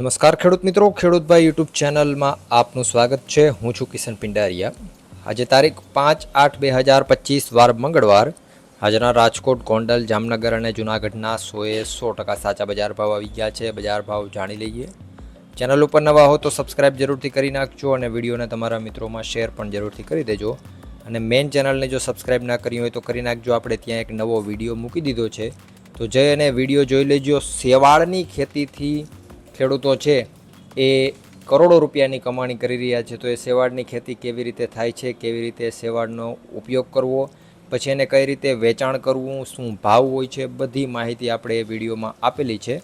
નમસ્કાર ખેડૂત મિત્રો ખેડૂતભાઈ યુટ્યુબ ચેનલમાં આપનું સ્વાગત છે. હું છું કિશન પિંડારિયા. આજે તારીખ પાંચ આઠ બે હજાર પચીસ, વાર મંગળવાર. આજના રાજકોટ, ગોંડલ, જામનગર અને જૂનાગઢના સોએ સો ટકા સાચા બજાર ભાવ આવી ગયા છે. બજાર ભાવ જાણી લઈએ. ચેનલ ઉપર નવા હો તો સબસ્ક્રાઇબ જરૂરથી કરી નાખજો અને વિડીયોને તમારા મિત્રોમાં શેર પણ જરૂરથી કરી દેજો. અને મેઇન ચેનલને જો સબસ્ક્રાઇબ ના કરી હોય તો કરી નાખજો. આપણે ત્યાં એક નવો વીડિયો મૂકી દીધો છે. તો જઈ અને વીડિયો જોઈ લેજો. શેવાળની ખેતીથી ખેડૂતો છે, એ કરોડો રૂપિયાની કમાણી કરી રહ્યા છે, તો એ શેવાળની ખેતી કેવી રીતે થાય છે, કેવી રીતે શેવાળનો ઉપયોગ કરવો, પછી એને કઈ રીતે વેચાણ કરવું, શું ભાવ હોય છે, બધી માહિતી આપણે એ વિડીયોમાં આપેલી છે.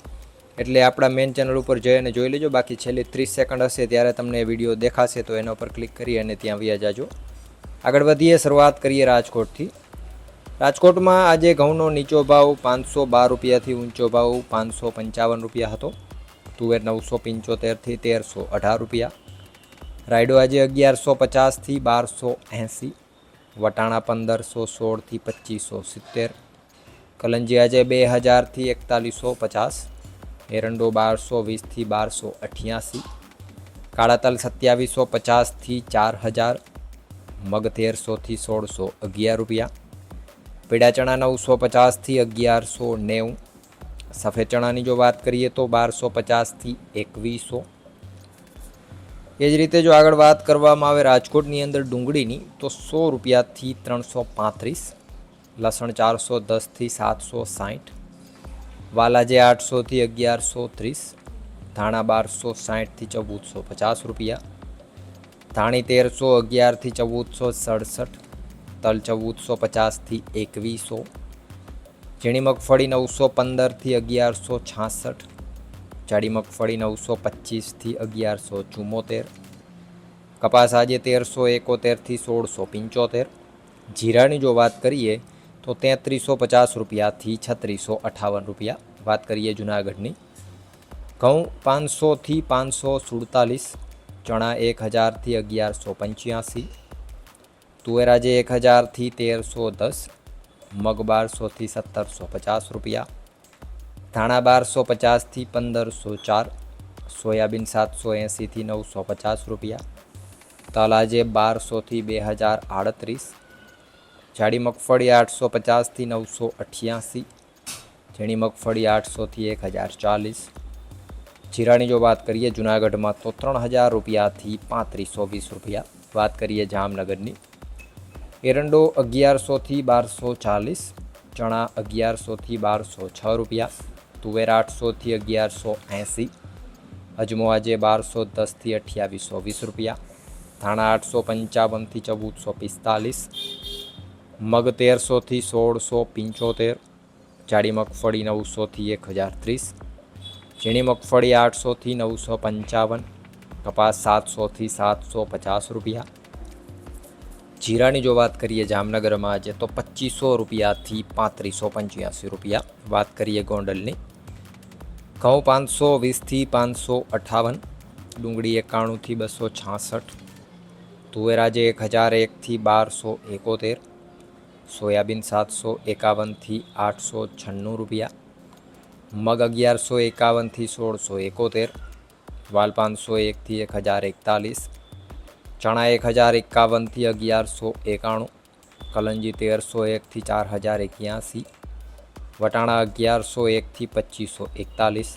એટલે આપણા મેઇન ચેનલ ઉપર જઈ અને જોઈ લેજો, બાકી છેલ્લી ત્રીસ સેકન્ડ હશે ત્યારે તમને વીડિયો દેખાશે, તો એના ઉપર ક્લિક કરી અને ત્યાં વ્યા જાજો. આગળ વધીએ, શરૂઆત કરીએ રાજકોટથી. રાજકોટમાં આજે ઘઉંનો નીચો ભાવ પાંચસો બાર રૂપિયાથી ઊંચો ભાવ પાંચસો પંચાવન રૂપિયા હતો. તુવેર નવસો પંચોતેરથી તેરસો અઢાર રૂપિયા. રાયડો આજે અગિયારસો પચાસથી બારસો એંસી. વટાણા પંદરસો સોળથી પચીસો સિત્તેર. કલંજી આજે બે હજારથી એકતાલીસો પચાસ. એરંડો બારસો વીસથી બારસો અઠ્યાસી. કાળા તલ સત્યાવીસો પચાસથી ચાર હજાર મગ તેરસોથી સોળસો અગિયાર રૂપિયા. પીડા ચણા નવસો પચાસથી અગિયારસો નેવું. સફેદ ચણાની જો વાત કરીએ તો બારસો પચાસથી એકવીસો. એ જ રીતે જો આગળ વાત કરવામાં આવે રાજકોટની અંદર ડુંગળીની, તો સો રૂપિયાથી ત્રણસો પાંત્રીસ, લસણ ચારસો દસથી સાતસો સાઠ, વાલાજે આઠસોથી અગિયારસો ત્રીસ, ધાણા બારસો સાઠથી ચૌદસો પચાસ રૂપિયા, ધાણી તેરસો અગિયારથી ચૌદસો સડસઠ, તલ ચૌદસો પચાસથી એકવીસો ઝીણી મગફળી નવસો પંદરથી અગિયારસો છાસઠ, જાડી મગફળી નવસો પચીસથી અગિયારસો ચુમ્મોતેર કપાસ આજે તેરસો એકોતેરથી સોળસો પંચોતેર, જીરાની જો વાત કરીએ તો તેત્રીસો પચાસ રૂપિયાથી છત્રીસો અઠાવન રૂપિયા. વાત કરીએ જુનાગઢની. ઘઉં પાંચસોથી પાંચસો સુડતાલીસ, ચણા એક હજારથી અગિયારસો પંચ્યાસી, તુવેર આજે એક હજારથી તેરસો દસ મગ બારસોથી સત્તરસો પચાસ રૂપિયા ધાણા બારસો પચાસથી પંદરસો ચાર, સોયાબીન સાતસો એંસીથી નવસો પચાસ રૂપિયા, તલાજે બારસોથી બે હજાર આડત્રીસ, જાડી મગફળી આઠસો પચાસથી નવસો અઠ્યાસી, ઝીણી મગફળી આઠસોથી એક હજાર ચાલીસ, જીરાની જો વાત કરીએ જુનાગઢમાં તો ત્રણ હજાર રૂપિયાથી પાંત્રીસો વીસ રૂપિયા, વાત કરીએ જામનગરની એરંડો અગિયારસોથી બારસો ચાલીસ ચણા અગિયારસોથી બારસો છ રૂપિયા, તુવેર આઠસોથી અગિયારસો એંસી અજમો આજે બારસો દસથી અઠ્યાવીસો વીસ રૂપિયા, ધાણા આઠસો પંચાવનથી ચૌદસો પિસ્તાલીસ મગ તેરસોથી સોળસો પંચોતેર જાડી મગફળી નવસોથી એક હજાર ત્રીસ ઝીણી મગફળી આઠસોથી નવસો પંચાવન કપાસ સાતસોથી સાતસો પચાસ રૂપિયા જીરાની જો વાત કરીએ જામનગરમાં આજે, તો પચીસો રૂપિયાથી પાંત્રીસો પંચ્યાસી રૂપિયા વાત કરીએ ગોંડલની. ઘઉં પાંચસો વીસથી પાંચસો અઠાવન, ડુંગળી એકાણુંથી બસો છાસઠ, તુવેર આજે એક હજાર એકથી બારસો એકોતેર, સોયાબીન સાતસો એકાવનથી આઠસો છન્નું રૂપિયા, મગ અગિયારસો એકાવનથી સોળસો એકોતેર, વાલ પાંચસો એકથી એક હજાર એકતાલીસ ચણા એક હજાર એકાવનથી અગિયારસો એકાણું, કલંજી તેરસો એકથી ચાર હજાર એક્યાસી, વટાણા અગિયારસો એકથી પચીસો એકતાલીસ,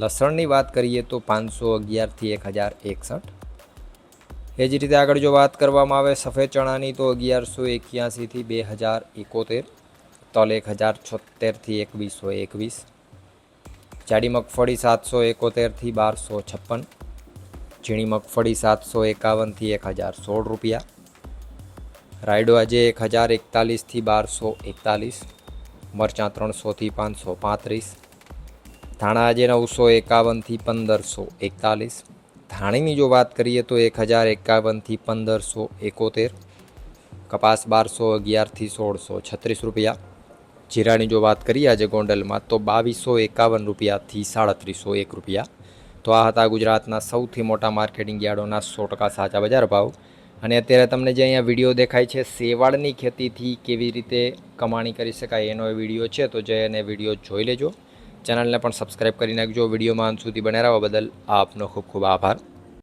લસણની વાત કરીએ તો પાંચસો અગિયારથી એક હજાર એકસઠ. એ જ રીતે આગળ જો વાત કરવામાં આવે, સફેદ ચણાની તો અગિયારસો એક્યાસીથી બે હજાર એકોતેર, તલ એક હજાર છોતેરથી એકવીસો એકવીસ, જાડી મગફળી સાતસો એકોતેરથી બારસો છપ્પન ઝીણી મગફળી સાતસો એકાવનથી એક હજાર સોળ રૂપિયા. રાયડો આજે એક હજાર એકતાલીસથી બારસો એકતાલીસ, મરચાં ત્રણસોથી પાંચસો પાંત્રીસ, ધાણા આજે નવસો એકાવનથી પંદરસો એકતાલીસ. ધાણીની જો વાત કરીએ તો એક હજાર એકાવનથી પંદરસો એકોતેર, કપાસ બારસો અગિયારથી સોળસો છત્રીસ રૂપિયા. જીરાની જો વાત કરીએ આજે ગોંડલમાં તો બાવીસો એકાવન રૂપિયાથી સાડત્રીસો એક રૂપિયા. તો આ હતા ગુજરાતના સૌથી મોટા માર્કેટિંગ યાર્ડોના સો ટકા સાચા બજાર ભાવ. અને અત્યારે તમને જે અહીંયા વીડિયો દેખાય છે શેવાળની ખેતીથી કેવી રીતે કમાણી કરી શકાય એનો એ વીડિયો છે, તો જે એને વીડિયો જોઈ લેજો. ચેનલને પણ સબસ્ક્રાઈબ કરી નાખજો. વિડીયોમાં અંત સુધી બને રહેવા બદલ આપનો ખૂબ ખૂબ આભાર.